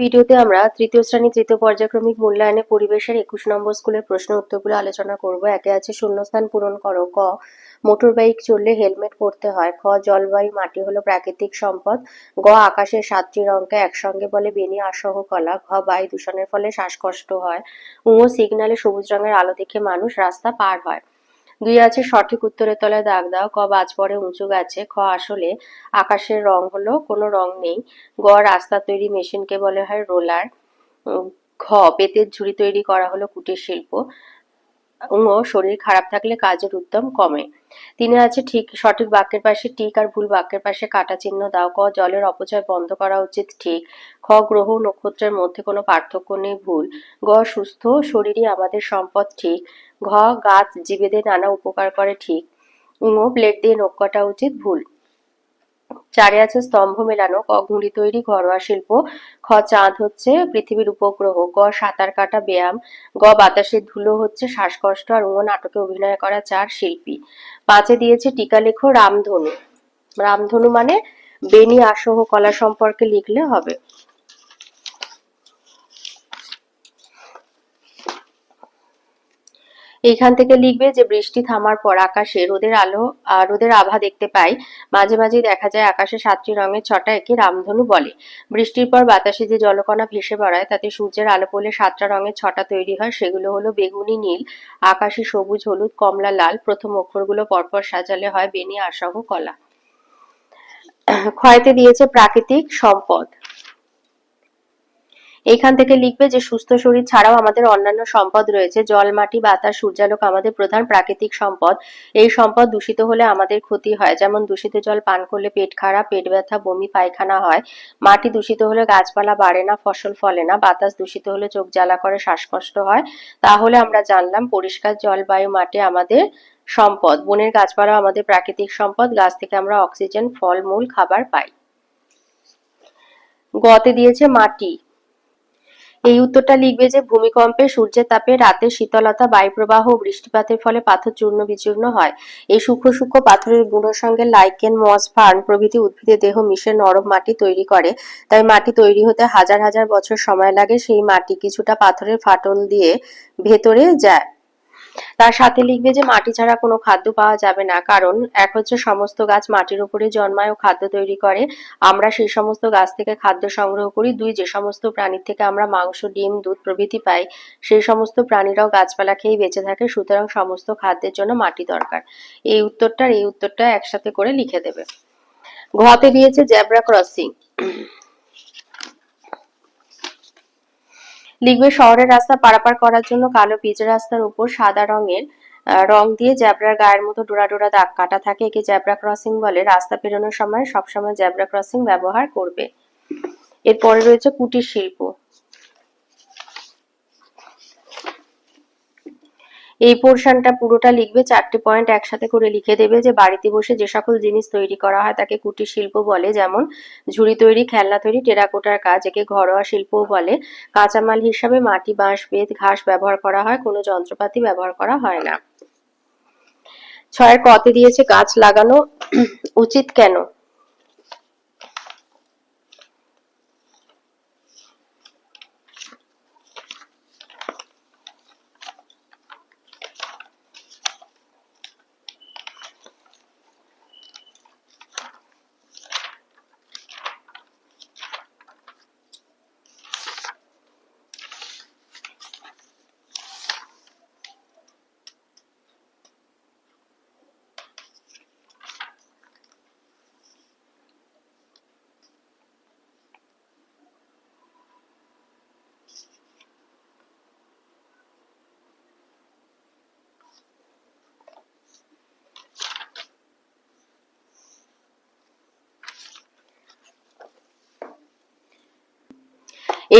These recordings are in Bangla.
ভিডিওতে আমরা তৃতীয় শ্রেণি তৃতীয় পর্যায়ক্রমিক মূল্যায়নে পরিবেশের একুশ নম্বর স্কুলের প্রশ্ন উত্তরগুলো আলোচনা করব। একে আছে শূন্যস্থান পূরণ করো। ক, মোটর বাইক চললে হেলমেট পরতে হয়। খ, জলবায়ু, মাটি হলো প্রাকৃতিক সম্পদ। গ, আকাশের সাতটি রঙকে একসঙ্গে বলে বেনি আসহ, কলা। ঘ, বায়ু দূষণের ফলে শ্বাসকষ্ট হয়। উ সিগনালে সবুজ রঙের আলো দেখে মানুষ রাস্তা পার হয়। দুই আছে সঠিক উত্তরের তলায় দাগ দাও। ক বাজ পরে উঁচু গাছে, খ আসলে আকাশের রং হলো, কোনো রং নেই। গ রাস্তা তৈরি মেশিনকে বলে হয় রোলার। ঘ বেতের ঝুড়ি তৈরি করা হলো কুটির শিল্প। ঙ শরীর খারাপ থাকলে কাজের উদ্যম কমে। তিনে আছে ঠিক সঠিক বাক্যের পাশে টিক আর ভুল বাক্যের পাশে কাটা চিহ্ন দাও। ক, জলের অপচয় বন্ধ করা উচিত ঠিক। খ, গ্রহ নক্ষত্রের মধ্যে কোনো পার্থক্য নেই, ভুল। গ, সুস্থ শরীরই আমাদের সম্পদ ঠিক। ঘ, গাছ জীবেদের নানা উপকার করে ঠিক। ঙ, প্লেট দিয়ে নখ কাটা উচিত, ভুল। চারে আছে স্তম্ভ মেলানো, ক ঘুড়ি তৈরি, ঘরোয়া শিল্প, খ চাঁদ হচ্ছে পৃথিবীর উপগ্রহ, গ সাঁতার কাটা ব্যায়াম, গ বাতাসের ধুলো হচ্ছে শ্বাসকষ্ট আর ও নাটকে অভিনয় করা চার শিল্পী। পাঁচে দিয়েছে টিকা লেখো রামধনু। রামধনু মানে বেনি আসহ কলা সম্পর্কে লিখলে হবে। এইখান থেকে লিখবে যে, বৃষ্টি থামার পর আকাশে রোদের আলো রোদের আভা দেখতে পাই। মাঝে মাঝে দেখা যায় আকাশে সাতটি রঙের ছটা একে রামধনু বলে। বৃষ্টির পর বাতাসে যে জলকণা ভেসে বেড়ায়, তাতে সূর্যের আলো পড়লে সাতটা রঙের ছটা তৈরি হয়। সেগুলো হলো বেগুনি নীল, আকাশি সবুজ, হলুদ, কমলা, লাল। প্রথম অক্ষরগুলো পরপর সাজালে হয় বেনি আশাহ কলা। ক্ষয়তে দিয়েছে প্রাকৃতিক সম্পদ। এইখান থেকে লিখবে যে, সুস্থ শরীর ছাড়াও আমাদের অন্যান্য সম্পদ রয়েছে। জল, মাটি, বাতাস, সূর্যালোক আমাদের প্রধান প্রাকৃতিক সম্পদ। এই সম্পদ দূষিত হলে আমাদের ক্ষতি হয়। যেমন, দূষিত জল পান করলে পেট খারাপ, পেট ব্যথা, বমি, পায়খানা হয়। মাটি দূষিত হলে গাছপালা বাড়ে না, ফসল ফলে না। বাতাস দূষিত হলে চোখ জ্বালা করে, শ্বাসকষ্ট হয়। তাহলে আমরা জানলাম, পরিষ্কার জল, বায়ু, মাটি আমাদের সম্পদ। বনের গাছপালা আমাদের প্রাকৃতিক সম্পদ। গাছ থেকে আমরা অক্সিজেন ফলমূল খাবার পাই। গতে দিয়েছে মাটি। এই উত্তরটা লিখবে যে, ভূমিকম্পে সূর্যের তাপে রাতে শীতলতা, বায়ুপ্রবাহ ও বৃষ্টিপাতের ফলে পাথর চূর্ণ বিচূর্ণ হয়। এই সূক্ষ্ম সূক্ষ্ম পাথরের গুঁড়োর সঙ্গে লাইকেন মস, ফার্ন প্রভৃতি উদ্ভিদের দেহ মিশে নরম মাটি তৈরি করে। তাই মাটি তৈরি হতে হাজার হাজার বছর সময় লাগে সেই মাটি কিছুটা পাথরের ফাটল দিয়ে ভেতরে যায়। তার সাথে লিখবে যে, মাটি ছাড়া কোনো খাদ্য পাওয়া যাবে না। কারণ এক হচ্ছে সমস্ত গাছ মাটির উপরে জন্মায় ও খাদ্য তৈরি করে। আমরা সেই সমস্ত গাছ থেকে খাদ্য সংগ্রহ করি। দুই, যে সমস্ত প্রাণীর থেকে আমরা মাংস, ডিম, দুধ প্রভৃতি পাই, সেই সমস্ত প্রাণীরাও গাছপালা খেয়ে বেঁচে থাকে। সুতরাং সমস্ত খাদ্যের জন্য মাটি দরকার। এই উত্তরটার এই উত্তরটা একসাথে করে লিখে দেবে। ঘতে দিয়েছে জেব্রা ক্রসিং। লিখবে, শহরের রাস্তা পারাপার করার জন্য কালো পিচ রাস্তার উপর সাদা রঙের রং দিয়ে জ্যাব্রার গায়ের মতো ডোরা ডোরা দাগ কাটা থাকে। একে জ্যাবরা ক্রসিং বলে। রাস্তা পেরোনোর সময় সবসময় জ্যাবরা ক্রসিং ব্যবহার করবে। এরপরে রয়েছে কুটির শিল্প। এই পোর্শনটা পুরোটা লিখবে, চারটে পয়েন্ট একসাথে করে লিখে দেবে যে বাড়িতে বসে যে সকল জিনিস তৈরি করা হয়, তাকে কুটির শিল্প বলে, যেমন ঝুড়ি তৈরি, খেলনা তৈরি, টেরাকোটার কাজ, একে ঘরোয়া শিল্পও বলে। কাঁচামাল হিসাবে মাটি, বাঁশ, বেত, ঘাস ব্যবহার করা হয়, কোনো যন্ত্রপাতি ব্যবহার করা হয় না। ছয়ের কতে দিয়েছে গাছ লাগানো, উচিত কেন?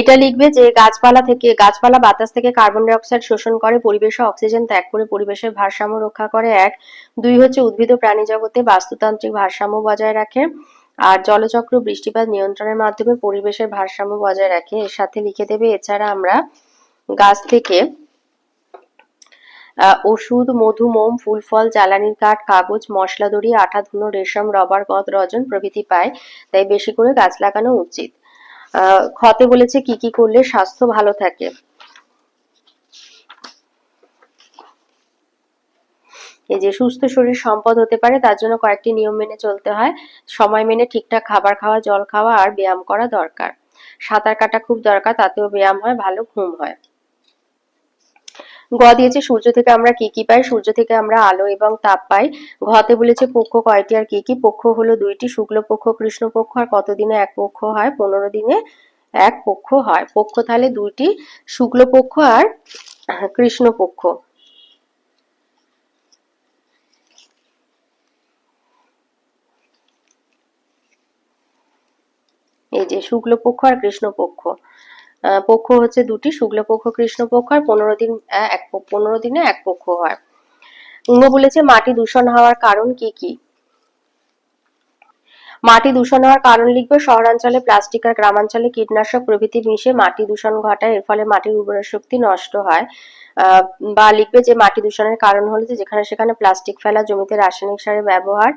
এটা লিখবে যে গাছপালা থেকে, গাছপালা বাতাস থেকে কার্বন ডাই অক্সাইড শোষণ করে, পরিবেশে অক্সিজেন ত্যাগ করে, পরিবেশের ভারসাম্য রক্ষা করে। এক, দুই হচ্ছে উদ্ভিদ ও প্রাণী জগতে বাস্তুতান্ত্রিক ভারসাম্য বজায় রাখে। আর জলচক্র বৃষ্টিপাত নিয়ন্ত্রণের মাধ্যমে পরিবেশের ভারসাম্য বজায় রাখে। এর সাথে লিখে দেবে, এছাড়া আমরা গাছ থেকে ওষুধ, মধু, মোম, ফুল, ফল, জ্বালানির কাঠ, কাগজ মশলা দড়ি আঠা, ধুনো, রেশম, রবার গদ রজন প্রভৃতি পায়। তাই বেশি করে গাছ লাগানো উচিত। খতে বলেছে কি কি করলে স্বাস্থ্য ভালো থাকে। এই যে সুস্থ শরীর সম্পদ হতে পারে, তার জন্য কয়েকটি নিয়ম মেনে চলতে হয়। সময় মেনে ঠিকঠাক খাবার খাওয়া, জল খাওয়া আর ব্যায়াম করা দরকার। সাঁতার কাটা খুব দরকার, তাতেও ব্যায়াম হয়, ভালো ঘুম হয়। গ দিয়েছে, সূর্য থেকে আমরা কি কি পাই? সূর্য থেকে আমরা আলো এবং তাপ পাই। ঘতে বলেছে পক্ষ কয়টি আর কি কি? পক্ষ হলো দুইটি, শুক্ল পক্ষ, কৃষ্ণ পক্ষ, আর কতদিনে এক পক্ষ হয়? পনেরো দিনে এক পক্ষ হয়। পক্ষ তাহলে দুইটি, শুক্ল পক্ষ আর কৃষ্ণ পক্ষ। এই যে শুক্ল পক্ষ আর কৃষ্ণ পক্ষ হচ্ছে দুটি শুক্ল পক্ষ কৃষ্ণ পক্ষ আর পনেরো দিন এক পনেরো দিনে এক পক্ষ হয়। উঙ্গ বলেছে মাটি দূষণ হওয়ার কারণ কি কি? মাটি দূষণ হওয়ার কারণ লিখবে, শহরাঞ্চলে, প্লাস্টিক আর গ্রামাঞ্চলে কীটনাশক প্রভৃতি মিশে মাটি দূষণ ঘটায়, এর ফলে মাটির উর্বরা শক্তি নষ্ট হয়। বা লিখবে যে মাটি দূষণের কারণ হলো যে যেখানে সেখানে প্লাস্টিক ফেলা, জমিতে রাসায়নিক সারের ব্যবহার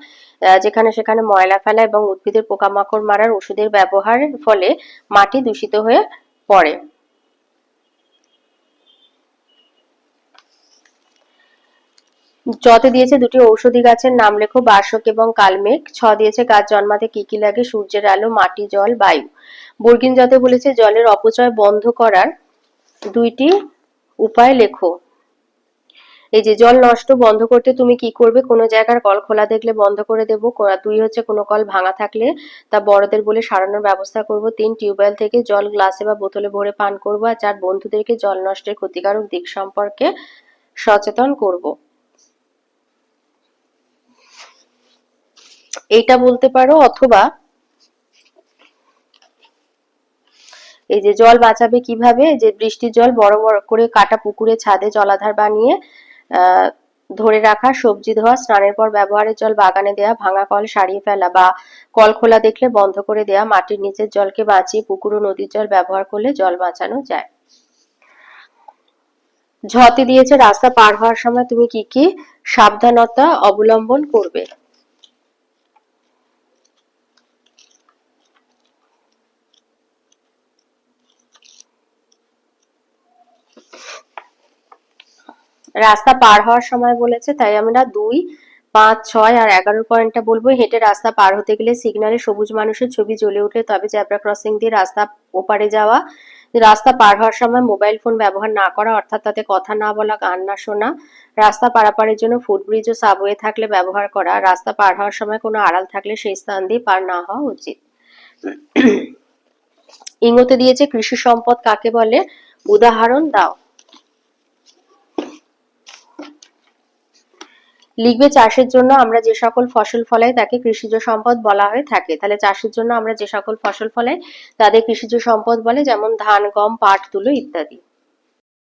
যেখানে সেখানে ময়লা ফেলা এবং উদ্ভিদের পোকামাকড় মারার ওষুধের ব্যবহারের ফলে মাটি দূষিত হয়ে পড়ে। জতে দিয়েছে দুটি ঔষধি গাছের নাম লেখো বাসক এবং কালমেঘ। ছ দিয়েছে গাছ জন্মাতে কি কি লাগে, সূর্যের আলো, মাটি, জল, বায়ু। বর্গিন জতে বলেছে জলের অপচয় বন্ধ করার দুইটি উপায় লেখো। এই যে জল নষ্ট বন্ধ করতে তুমি কি করবে? কোনো জায়গার কল খোলা দেখলে বন্ধ করে দেবো। দুই হচ্ছে কোনো কল ভাঙা থাকলে তা বড়দের বলে সারানোর ব্যবস্থা করব। তিন টিউবওয়েল থেকে জল গ্লাসে বা বোতলে ভরে পান করব আর চার বন্ধুদেরকে জল নষ্টের ক্ষতিকারক দিক সম্পর্কে সচেতন করব। এইটা বলতে পারো অথবা এই যে জল বাঁচাবে কীভাবে? যে বৃষ্টির জল বড় বড় করে কাটা পুকুরে ছাদে জলাধার বানিয়ে ধরে রাখা, সবজি ধোয়া, স্নানের পর ব্যবহারের জল, বাগানে দেয়া, ভাঙা কল সারিয়ে ফেলা বা কল খোলা দেখলে বন্ধ করে দেয়া, মাটির নিচের জলকে বাঁচিয়ে পুকুর ও নদীর জল ব্যবহার করলে জল বাঁচানো যায়। ঝতে দিয়েছে, রাস্তা পার হওয়ার সময় তুমি কি কি সাবধানতা অবলম্বন করবে? রাস্তা পার হওয়ার সময় বলেছে, তাই আমরা দুই, পাঁচ, ছয় আর এগারো পয়েন্টটা বলব। হেঁটে রাস্তা পার হতে গেলে সিগনালে সবুজ মানুষের ছবি জ্বলে উঠলে তবে জেব্রা ক্রসিং দিয়ে রাস্তা ওপারে যাওয়া, রাস্তা পার হওয়ার সময় মোবাইল ফোন ব্যবহার না করা, অর্থাৎ তাতে কথা না বলা, গান না শোনা, রাস্তা পারাপারের জন্য ফুটব্রিজ ও সাবওয়ে থাকলে ব্যবহার করা, রাস্তা পার হওয়ার সময় কোনো আড়াল থাকলে সেই স্থান দিয়ে পার না হওয়া উচিত। ইঙ্গতে দিয়েছে, কৃষি সম্পদ কাকে বলে? উদাহরণ দাও। লিখবে চাষের জন্য আমরা যে সকল ফসল ফলাই তাকে কৃষিজ সম্পদ বলা হয়ে থাকে। তাহলে চাষের জন্য আমরা যে সকল ফসল ফলাই তাদের কৃষিজ সম্পদ বলে যেমন ধান, গম, পাট, তুলো ইত্যাদি।